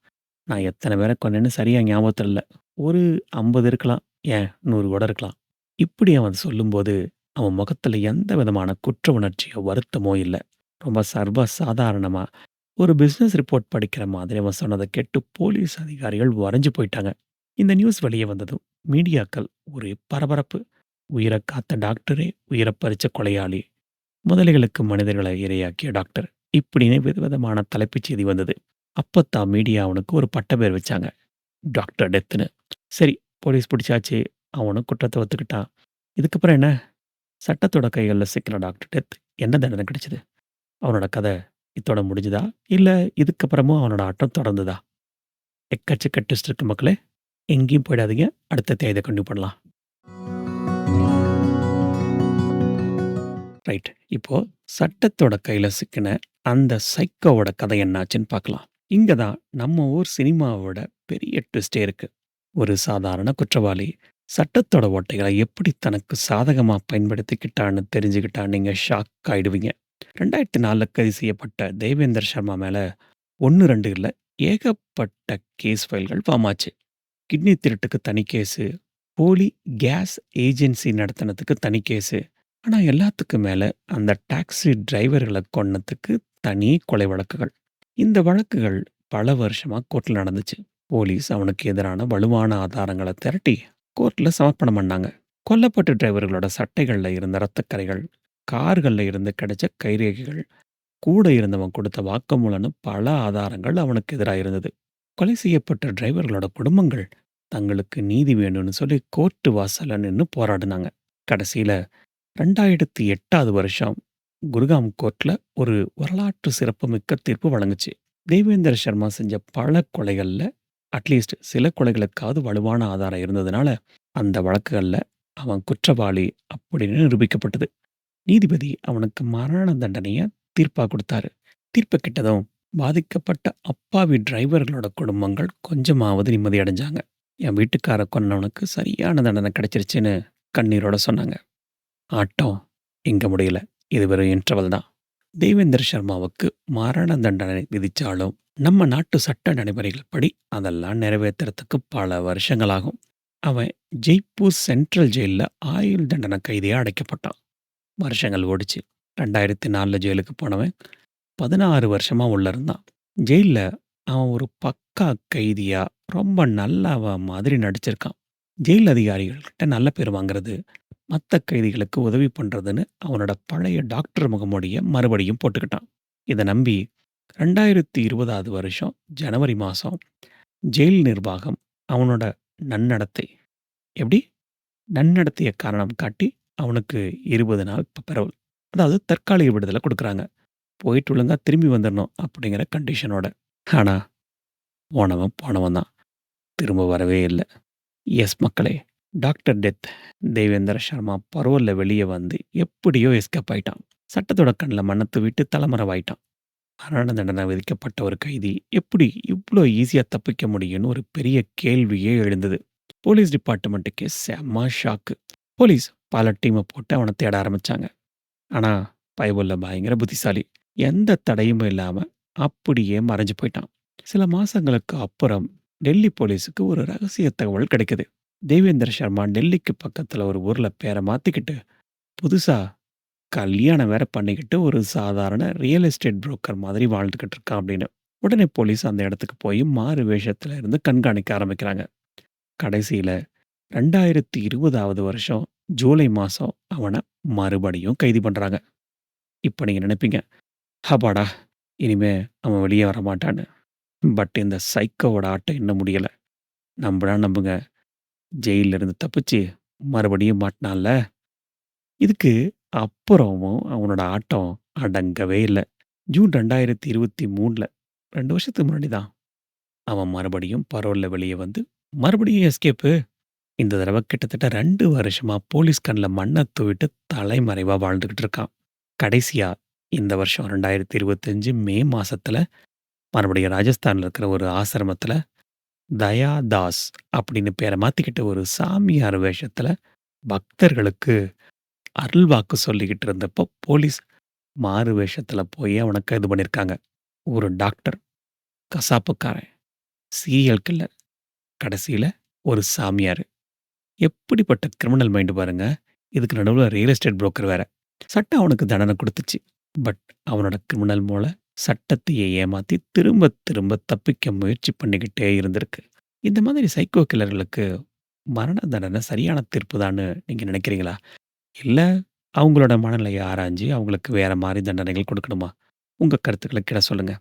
நான் எத்தன பேர கொன்னேன்னு சரியா ஞாபகத்துல இல்ல. ஒரு 50 இருக்கலாம். ஏன் 100 கூட இருக்கலாம்." இப்படி அவன் சொல்லும்போது, அவன் முகத்துல எந்த விதமான குற்ற உணர்ச்சியோ, வருத்தமோ இல்ல. ரொம்ப சர்வ சாதாரணமா, ஒரு பிசினஸ் ரிப்போர்ட் படிக்கிற மாதிரி அவன் சொன்னத கேட்டு போலீஸ் அதிகாரிகள் உறைஞ்சு போயிட்டாங்க. இந்த நியூஸ் வெளிய வந்ததும், மீடியாக்கள் ஒரே பரபரப்பு. உயிரை காத்த டாக்டரே உயிரை பறிச்ச கொலையாளி. முதலைகளுக்கு மனிதர்களை இரையாக்கிய டாக்டர்." இப்படின்னு விதவிதமான தலைப்புச் செய்தி வந்தது. அப்பத்தான் மீடியா அவனுக்கு ஒரு பட்டப்பேர் வச்சாங்க. டாக்டர் டெத்துன்னு சரி, போலீஸ் பிடிச்சாச்சு. அவனும் குற்றத்தை ஒத்துக்கிட்டான். இதுக்கப்புறம் என்ன? சட்டத்தோட கைகளில் சிக்கின டாக்டர் டெத் என்ன தண்டனை கிடைச்சது? அவனோட கதை இத்தோட முடிஞ்சுதா? இல்லை இதுக்கப்புறமும் அவனோட ஆட்டம் தொடர்ந்துதா எக்கச்சக்க டெஸ்ட் இருக்கு மக்களே. எங்கேயும் போயிடாதீங்க. அடுத்த தேதிய பண்ணலாம் ரைட். இப்போ சட்டத்தோட கையில சிக்கின அந்த சைக்கோவோட கதை என்னாச்சுன்னு பார்க்கலாம். இங்க தான் நம்ம ஊர் சினிமாவோட பெரிய ட்விஸ்டே இருக்கு. ஒரு சாதாரண குற்றவாளி சட்டத்தோட ஓட்டைகள எப்படி தனக்கு சாதகமா பயன்படுத்திக்கிட்டான்னு தெரிஞ்சுக்கிட்டா நீங்க ஷாக் ஆயிடுவீங்க. 2004ல கைது செய்யப்பட்ட தேவேந்தர் சர்மா மேல ஒன்று ரெண்டு இல்லை ஏகப்பட்ட கேஸ் ஃபைல்கள் ஃபார்ம் ஆச்சு. கிட்னி திருட்டுக்கு தனி கேஸு, போலி கேஸ் ஏஜென்சி நடத்துனதுக்கு தனி கேஸு. ஆனா எல்லாத்துக்கும் மேல அந்த டாக்ஸி டிரைவர்கள கொன்னதுக்கு தனி கொலை வழக்குகள். இந்த வழக்குகள் பல வருஷமா கோர்ட்ல நடந்துச்சு. போலீஸ் அவனுக்கு எதிரான வலுவான ஆதாரங்கள திரட்டி கோர்ட்ல சமர்ப்பணம் பண்ணாங்க. கொல்லப்பட்ட டிரைவர்களோட சட்டைகள்ல இருந்த ரத்தக்கறைகள், கார்கள்ல இருந்து கிடைச்ச கைரேகைகள், கூட இருந்தவன் கொடுத்த வாக்குமூலம்னு பல ஆதாரங்கள் அவனுக்கு எதிரா இருந்தது. கொலை செய்யப்பட்ட டிரைவர்களோட குடும்பங்கள் தங்களுக்கு நீதி வேணும்னு சொல்லி கோர்ட் வாசல்ல நின்னு போராடுனாங்க. கடைசியில 2008வது வருஷம் குருகாம் கோர்ட்ல ஒரு வரலாற்று சிறப்புமிக்க தீர்ப்பு வழங்குச்சு. தேவேந்திர சர்மா செஞ்ச பல கொலைகள்ல அட்லீஸ்ட் சில கொலைகளுக்காவது வலுவான ஆதாரம் இருந்ததுனால, அந்த வழக்குகள்ல அவன் குற்றவாளி அப்படின்னு நிரூபிக்கப்பட்டது. நீதிபதி அவனுக்கு மரண தண்டனையை தீர்ப்பாக கொடுத்தாரு தீர்ப்பு கிட்டதும் பாதிக்கப்பட்ட அப்பாவி டிரைவர்களோட குடும்பங்கள் கொஞ்சமாவது நிம்மதி அடைஞ்சாங்க. என் வீட்டுக்கார கொன்னவனுக்கு சரியான தண்டனை கிடைச்சிருச்சுன்னு கண்ணீரோட சொன்னாங்க. ஆட்டம் இங்க முடியல. இது வெறும் இன்டர்வல் தான். தேவேந்தர் சர்மாவுக்கு மரண தண்டனை விதித்தாலும் நம்ம நாட்டு சட்ட நடைமுறைகள் படி அதெல்லாம் நிறைவேத்துறதுக்கு பல வருஷங்கள் ஆகும். அவன் ஜெய்ப்பூர் சென்ட்ரல் ஜெயிலில் ஆயுள் தண்டனை கைதியாக அடைக்கப்பட்டான். வருஷங்கள் ஓடிச்சு ரெண்டாயிரத்தி நாலில் ஜெயிலுக்கு போனவன் பதினாறு வருஷமாக உள்ள இருந்தான். ஜெயிலில் அவன் ஒரு பக்கா கைதியாக ரொம்ப நல்லவன் மாதிரி நடிச்சிருக்கான். ஜெயில் அதிகாரிகள்கிட்ட நல்ல பேர் வாங்குறது, மற்ற கைதிகளுக்கு உதவி பண்ணுறதுன்னு அவனோட பழைய டாக்டர் முகமுடைய மறுபடியும் போட்டுக்கிட்டான். இதை நம்பி 2020வது வருஷம் ஜனவரி மாதம் ஜெயில் நிர்வாகம் அவனோட நன்னடத்தை எப்படி? நன்னடத்தைய காரணம் காட்டி அவனுக்கு 20 நாள் பரவல் அதாவது தற்காலிக விடுதலை கொடுக்குறாங்க போயிட்டு ஒழுங்கா திரும்பி வந்துடணும் அப்படிங்கிற கண்டிஷனோட. ஆனால் போனவன் போனவன் தான். திரும்ப வரவே இல்லை எஸ் மக்களே! டாக்டர் டெத் தேவேந்திர சர்மா பரோலில் வெளியே வந்து எப்படியோ எஸ்கேப் ஆயிட்டான். சட்டத்தோட கண்ணில் மன்னத்து விட்டு தலைமறைவாயிட்டான். மரண தண்டனை விதிக்கப்பட்ட ஒரு கைதி எப்படி இவ்வளோ ஈஸியாக தப்பிக்க முடியும்னு ஒரு பெரிய கேள்வியே எழுந்தது. போலீஸ் டிபார்ட்மெண்ட்டுக்கு செம்ம ஷாக்கு. போலீஸ் பல டீமை போட்டு அவனை தேட ஆரம்பிச்சாங்க. ஆனால் பயபுள்ள பயங்கர புத்திசாலி. எந்த தடையும் இல்லாமல் அப்படியே மறைஞ்சு போயிட்டான். சில மாதங்களுக்கு அப்புறம் டெல்லி போலீஸுக்கு ஒரு ரகசிய தகவல் கிடைக்குது. தேவேந்தர் சர்மா டெல்லிக்கு பக்கத்துல ஒரு ஊர்ல பேரை மாத்திக்கிட்டு, புதுசா கல்யாணம் வேற பண்ணிக்கிட்டு ஒரு சாதாரண ரியல் எஸ்டேட் புரோக்கர் மாதிரி வாழ்ந்துக்கிட்டு இருக்கான் அப்படின்னு. உடனே போலீஸ் அந்த இடத்துக்கு போய் மாறு வேஷத்துல இருந்து கண்காணிக்க ஆரம்பிக்கிறாங்க. கடைசியில 2020வது வருஷம் ஜூலை மாதம் அவனை மறுபடியும் கைது பண்ணுறாங்க இப்போ நீங்கள் நினைப்பீங்க, ஹபாடா இனிமே அவன் வெளிய வரமாட்டான்னு. பட் இந்த சைக்கோவோட ஆட்டம் இன்னும் முடியலை நம்புனா நம்புங்க. ஜெயில்ல இருந்து தப்பிச்சு மறுபடியும் மாட்டினான்ல இதுக்கு அப்புறமும் அவனோட ஆட்டம் அடங்கவே இல்ல. ஜூன் 2023ல 2 வருஷத்துக்கு முன்னாடி தான். அவன் மறுபடியும் பரோல்ல வெளிய வந்து மறுபடியும் எஸ்கேப்பு. இந்த தடவ கிட்டத்தட்ட ரெண்டு வருஷமா போலீஸ் கண்ல மண்ணை தூவிட்டு தலைமறைவா வாழ்ந்துகிட்டு இருக்கான். கடைசியா இந்த வருஷம் 2025 மே மாசத்துல மறுபடியும் ராஜஸ்தான்ல இருக்கிற ஒரு ஆசிரமத்துல தயாதாஸ் அப்படின்னு பேரை மாற்றிக்கிட்ட ஒரு சாமியார் வேஷத்தில் பக்தர்களுக்கு அருள்வாக்கு சொல்லிக்கிட்டு இருந்தப்போ போலீஸ் மாறு வேஷத்தில் போய் அவனை கைது பண்ணியிருக்காங்க. ஒரு டாக்டர், கசாப்புக்காரன், சீரியல் கில்லர், கடைசியில் ஒரு சாமியார் எப்படிப்பட்ட கிரிமினல் மைண்டு பாருங்க. இதுக்கு நடுவில் ரியல் எஸ்டேட் புரோக்கர் வேற. சட்டம் அவனுக்கு தண்டனை கொடுத்துச்சு பட் அவனோட கிரிமினல் மூளை சட்டத்தையே ஏமாத்தி திரும்ப திரும்ப தப்பிக்க முயற்சி பண்ணிக்கிட்டே இருந்திருக்கு. இந்த மாதிரி சைக்கோ கில்லர்களுக்கு மரண தண்டனை சரியான தீர்ப்பு தான்னு நீங்க நினைக்கிறீங்களா? இல்லை அவங்களோட மனநிலையை ஆராய்ஞ்சு அவங்களுக்கு வேற மாதிரி தண்டனைகள் கொடுக்கணுமா உங்க கருத்துக்களை கிட சொல்லுங்க.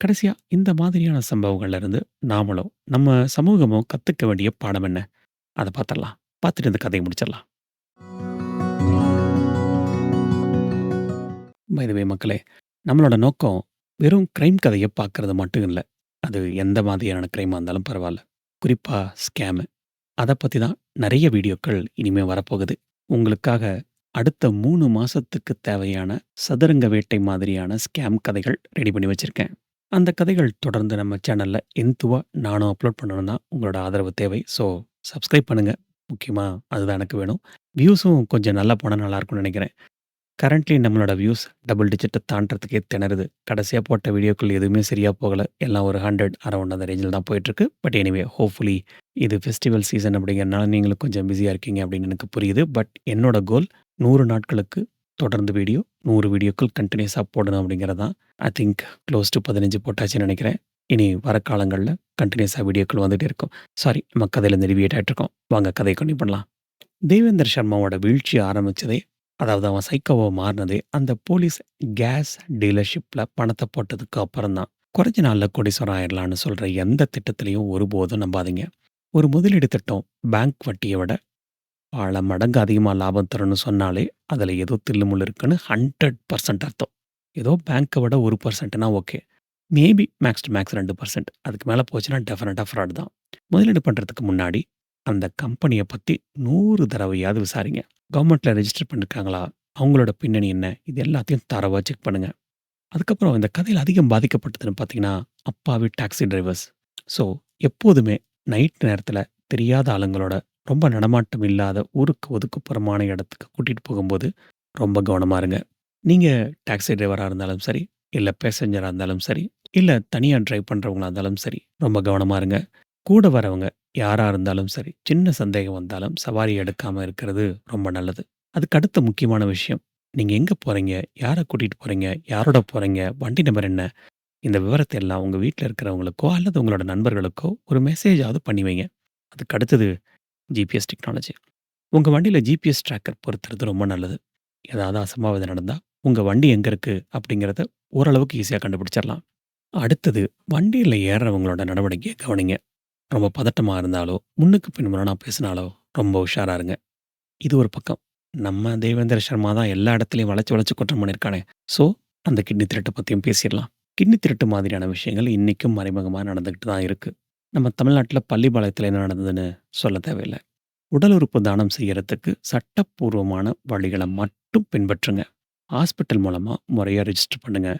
கடைசியா இந்த மாதிரியான சம்பவங்கள்ல இருந்து நாமளும், நம்ம சமூகமும் கத்துக்க வேண்டிய பாடம் என்ன? அதை பார்த்துடலாம் பார்த்துட்டு இந்த கதையை முடிச்சிடலாம் பை மக்களே! நம்மளோட நோக்கம் வெறும் கிரைம் கதையை பார்க்கறது மட்டும் இல்லை அது எந்த மாதிரியான க்ரைமாக இருந்தாலும் பரவாயில்ல குறிப்பாக ஸ்கேமு. அதை பற்றி தான் நிறைய வீடியோக்கள் இனிமேல் வரப்போகுது. உங்களுக்காக அடுத்த மூணு மாதத்துக்கு தேவையான சதுரங்க வேட்டை மாதிரியான ஸ்கேம் கதைகள் ரெடி பண்ணி வச்சுருக்கேன் அந்த கதைகள் தொடர்ந்து நம்ம சேனலில் எந்துவாக நானும் அப்லோட் பண்ணணும்னா உங்களோட ஆதரவு தேவை. ஸோ சப்ஸ்கிரைப் பண்ணுங்கள் முக்கியமாக அதுதான் எனக்கு வேணும். வியூஸும் கொஞ்சம் நல்லா போனால் நல்லாயிருக்கும்னு நினைக்கிறேன் கரண்ட்லி நம்மளோட வியூஸ் டபுள் டிஜிட்ட தாண்டறதுக்கே திணறுது. கடைசியாக போட்ட வீடியோக்கள் எதுவுமே சரியாக போகலை எல்லாம் ஒரு 100 அரவுண்ட் அந்த ரேஞ்சில் தான் போயிட்டுருக்கு. பட் எனிவே ஹோப்ஃபுல்லி இது ஃபெஸ்டிவல் சீசன் அப்படிங்கிறனால நீங்களும் கொஞ்சம் பிஸியாக இருக்கீங்க அப்படின்னு எனக்கு புரியுது. பட் என்னோட கோல் நூறு நாட்களுக்கு தொடர்ந்து வீடியோ, நூறு வீடியோக்கள் கண்டினியூஸாக போடணும் அப்படிங்கிறது தான். ஐ திங்க் க்ளோஸ் டு பதினஞ்சு போட்டாச்சுன்னு நினைக்கிறேன் இனி வர காலங்களில் கண்டினியூஸாக வீடியோக்கள் வந்துகிட்டே இருக்கும். சாரி நம்ம கதையில் டிவியேட் ஆயிட்டுருக்கோம். வாங்க கதையை கன்டினியூ பண்ணலாம். தேவேந்தர் சர்மாவோட வீழ்ச்சி ஆரம்பித்ததே அதாவது அவன் சைக்கோவா மாறுனதே, அந்த போலீஸ் கேஸ் டீலர்ஷிப்ல பணத்தை போட்டதுக்கு அப்புறம் தான். குறைஞ்ச நாளில் கோடீஸ்வரன் ஆயிரலாம்னு சொல்ற எந்த திட்டத்திலையும் ஒருபோதும் நம்பாதீங்க. ஒரு முதலீடு திட்டம் பேங்க் வட்டியை விட பல மடங்கு அதிகமா லாபம் தரும்னு சொன்னாலே, அதுல ஏதோ தில்லுமுள் இருக்குன்னு 100% அர்த்தம். ஏதோ பேங்க்க விட ஒரு பர்சன்ட்னா okay. Maybe max to max ரெண்டு பர்சன்ட் அதுக்கு மேலே போச்சுன்னா டெஃபினட்டாக ஃப்ராட் தான். முதலீடு பண்றதுக்கு முன்னாடி, அந்த கம்பெனியை பத்தி நூறு தடவையாவது விசாரிங்க. கவர்மெண்ட்டில் ரெஜிஸ்டர் பண்ணிருக்காங்களா? அவங்களோட பின்னணி என்ன? இது எல்லாத்தையும் தரவாக செக் பண்ணுங்கள் அதுக்கப்புறம் இந்த கதையில் அதிகம் பாதிக்கப்பட்டதுன்னு பார்த்தீங்கன்னா, அப்பாவி டாக்ஸி டிரைவர்ஸ். ஸோ எப்போதுமே நைட் நேரத்தில் தெரியாத ஆளுங்களோட ரொம்ப நடமாட்டம் இல்லாத ஊருக்கு ஒதுக்குப்புறமான இடத்துக்கு கூட்டிகிட்டு போகும்போது, ரொம்ப கவனமாக இருங்க. நீங்கள் டாக்ஸி டிரைவராக இருந்தாலும் சரி, இல்லை பேசஞ்சராக இருந்தாலும் சரி, இல்லை தனியாக டிரைவ் பண்ணுறவங்களாக இருந்தாலும் சரி, ரொம்ப கவனமாக இருங்க. கூட வரவங்க யாரா இருந்தாலும் சரி, சின்ன சந்தேகம் வந்தாலும் சவாரி எடுக்காம இருக்கிறது ரொம்ப நல்லது. அதுக்கு அடுத்த முக்கியமான விஷயம், நீங்க எங்க போறீங்க? யாரை கூட்டிட்டு போறீங்க? யாரோட போறீங்க? வண்டி நம்பர் என்ன? இந்த விவரத்தை எல்லாம் உங்க வீட்டில் இருக்கிறவங்களுக்கோ, அல்லது உங்களோட நண்பர்களுக்கோ ஒரு மெசேஜாவது பண்ணி வைங்க. அதுக்கு அடுத்தது ஜிபிஎஸ் டெக்னாலஜி. உங்க வண்டியில ஜிபிஎஸ் ட்ராக்கர் பொறுத்துறது ரொம்ப நல்லது. ஏதாவது அசம்பாவிதம் நடந்தா, உங்க வண்டி எங்க இருக்கு? அப்படிங்கிறத ஓரளவுக்கு ஈஸியாக கண்டுபிடிச்சிடலாம் அடுத்தது வண்டியில் ஏறுறவங்களோட நடவடிக்கையை கவனிங்க. ரொம்ப பதட்டமாக இருந்தாலோ, முன்னுக்கு பின்புறமா பேசினாலோ ரொம்ப உஷாரா இருங்க. இது ஒரு பக்கம். நம்ம தேவேந்திர சர்மா தான் எல்லா இடத்துலயும் வளைச்சு வளைச்சு குற்றம் பண்ணியிருக்கானே. ஸோ அந்த கிட்னி திருட்டை பத்தியும் பேசிறலாம். கிட்னி திருட்டு மாதிரியான விஷயங்கள் இன்னைக்கும் மறைமுகமா நடந்துகிட்டு தான் இருக்கு. நம்ம தமிழ்நாட்டுல பள்ளிப்பாளையத்துல என்ன நடந்ததுன்னு சொல்ல தேவையில்ல. உடல் உறுப்பு தானம் செய்யறதுக்கு சட்டப்பூர்வமான வழிகள மட்டும் பின்பற்றுங்க. ஹாஸ்பிட்டல் மூலமா முறையா ரெஜிஸ்டர் பண்ணுங்க.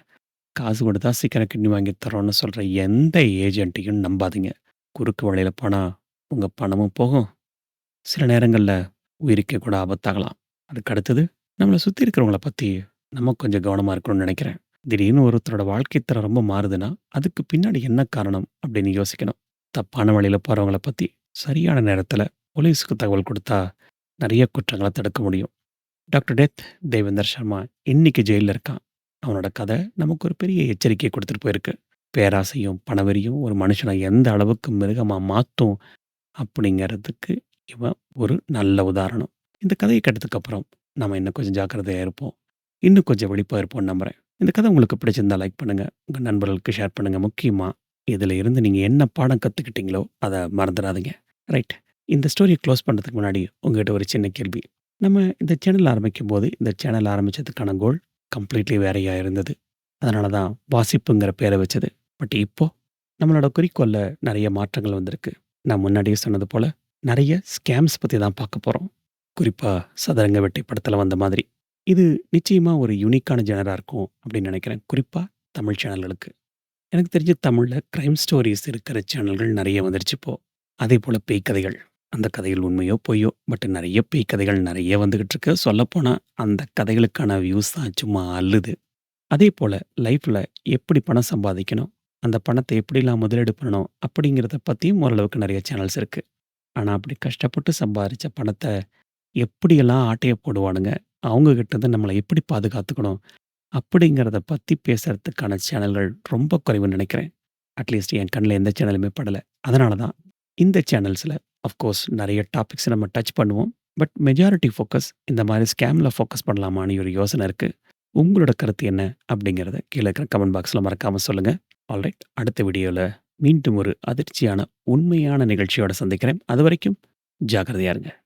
காசு கொடுத்தா சீக்கிரம் கிட்னி வாங்கி தர்றோம்னு சொல்ற எந்த ஏஜென்ட்டையும் நம்பாதீங்க. குறுக்கு வழியில் போனால் உங்கள் பணமும் போகும். சில நேரங்களில் உயிருக்கே கூட ஆபத்தாகலாம். அதுக்கு அடுத்தது நம்மளை சுற்றி இருக்கிறவங்கள பற்றி நம்ம கொஞ்சம் கவனமாக இருக்கணும்னு நினைக்கிறேன் திடீர்னு ஒருத்தரோட வாழ்க்கை தரம் ரொம்ப மாறுதுன்னா, அதுக்கு பின்னாடி என்ன காரணம் அப்படின்னு யோசிக்கணும். தப்பான வழியில போகிறவங்கள பற்றி சரியான நேரத்தில் போலீஸுக்கு தகவல் கொடுத்தா நிறைய குற்றங்களை தடுக்க முடியும். டாக்டர் டெத் தேவேந்தர் சர்மா இன்னைக்கு ஜெயிலில் இருக்கான். அவனோட கதை நமக்கு ஒரு பெரிய எச்சரிக்கையை கொடுத்துட்டு போயிருக்கு. பேராசையும், பணவெறியும் ஒரு மனுஷனை எந்த அளவுக்கு மிருகமாக மாற்றும் அப்படிங்கிறதுக்கு இவன் ஒரு நல்ல உதாரணம். இந்த கதையை கேட்டதுக்கு நம்ம இன்னும் கொஞ்சம் ஜாக்கிரதையாக இருப்போம். இன்னும் கொஞ்சம் வெளிப்பாக இருப்போம்னு நம்புகிறேன் இந்த கதை உங்களுக்கு பிடிச்சிருந்தா லைக் பண்ணுங்கள் உங்கள் நண்பர்களுக்கு ஷேர் பண்ணுங்கள் முக்கியமாக இதில் இருந்து நீங்கள் என்ன பாடம் கற்றுக்கிட்டீங்களோ அதை மறந்துடாதீங்க ரைட். இந்த ஸ்டோரியை க்ளோஸ் பண்ணுறதுக்கு முன்னாடி உங்ககிட்ட ஒரு சின்ன கேள்வி. நம்ம இந்த சேனல் ஆரம்பிக்கும்போது, இந்த சேனல் ஆரம்பித்ததுக்கான கோல் கம்ப்ளீட்லி வேறையாக இருந்தது. அதனால தான் வாசிப்புங்கிற பேரை வச்சது. பட் இப்போ நம்மளோட குறிக்கோளில் நிறைய மாற்றங்கள் வந்திருக்கு. நான் முன்னாடியே சொன்னது போல, நிறைய ஸ்கேம்ஸ் பற்றி தான் பார்க்க போகிறோம் குறிப்பா சதுரங்க வெட்டை படத்தில் வந்த மாதிரி. இது நிச்சயமா ஒரு யூனிக்கான ஜெனராக இருக்கும் அப்படின்னு நினைக்கிறேன் குறிப்பாக தமிழ் சேனல்களுக்கு. எனக்கு தெரிஞ்சு தமிழ்ல க்ரைம் ஸ்டோரிஸ் இருக்கிற சேனல்கள் நிறைய வந்துருச்சு இப்போ. அதேபோல பேய் கதைகள். அந்த கதைகள் உண்மையோ, பொய்யோ பட் நிறைய பேய் கதைகள் நிறைய வந்துக்கிட்டு இருக்கு. சொல்லப்போனால் அந்த கதைகளுக்கான வியூஸ் தான் சும்மா அல்லுது அதே போல் லைஃப்ல எப்படி பணம் சம்பாதிக்கணும்? அந்த பணத்தை எப்படிலாம் முதலீடு பண்ணணும்? அப்படிங்கிறத பற்றியும் ஓரளவுக்கு நிறைய சேனல்ஸ் இருக்குது ஆனால் அப்படி கஷ்டப்பட்டு சம்பாதிச்ச பணத்தை எப்படியெல்லாம் ஆட்டைய போடுவானுங்க? அவங்கக்கிட்ட இருந்து நம்மளை எப்படி பாதுகாத்துக்கணும்? அப்படிங்கிறத பற்றி பேசுகிறதுக்கான சேனல்கள் ரொம்ப குறைவுன்னு நினைக்கிறேன் அட்லீஸ்ட் என் கண்ணில் எந்த சேனலுமே படலை அதனால தான் இந்த சேனல்ஸில் அஃப்கோர்ஸ் நிறைய டாபிக்ஸ் நம்ம டச் பண்ணுவோம். பட் மெஜாரிட்டி ஃபோக்கஸ் இந்த மாதிரி ஸ்கேமில் ஃபோக்கஸ் பண்ணலாமான்னு ஒரு யோசனை இருக்குது உங்களோட கருத்து என்ன? அப்படிங்கிறத கீழே இருக்கிற கமெண்ட் பாக்ஸில் மறக்காமல் சொல்லுங்கள் ஆல்ரைட். அடுத்த வீடியோவில் மீண்டும் ஒரு அதிர்ச்சியான, உண்மையான நிகழ்ச்சியோட சந்திக்கிறேன். அதுவரைக்கும் ஜாக்கிரதையா இருங்க.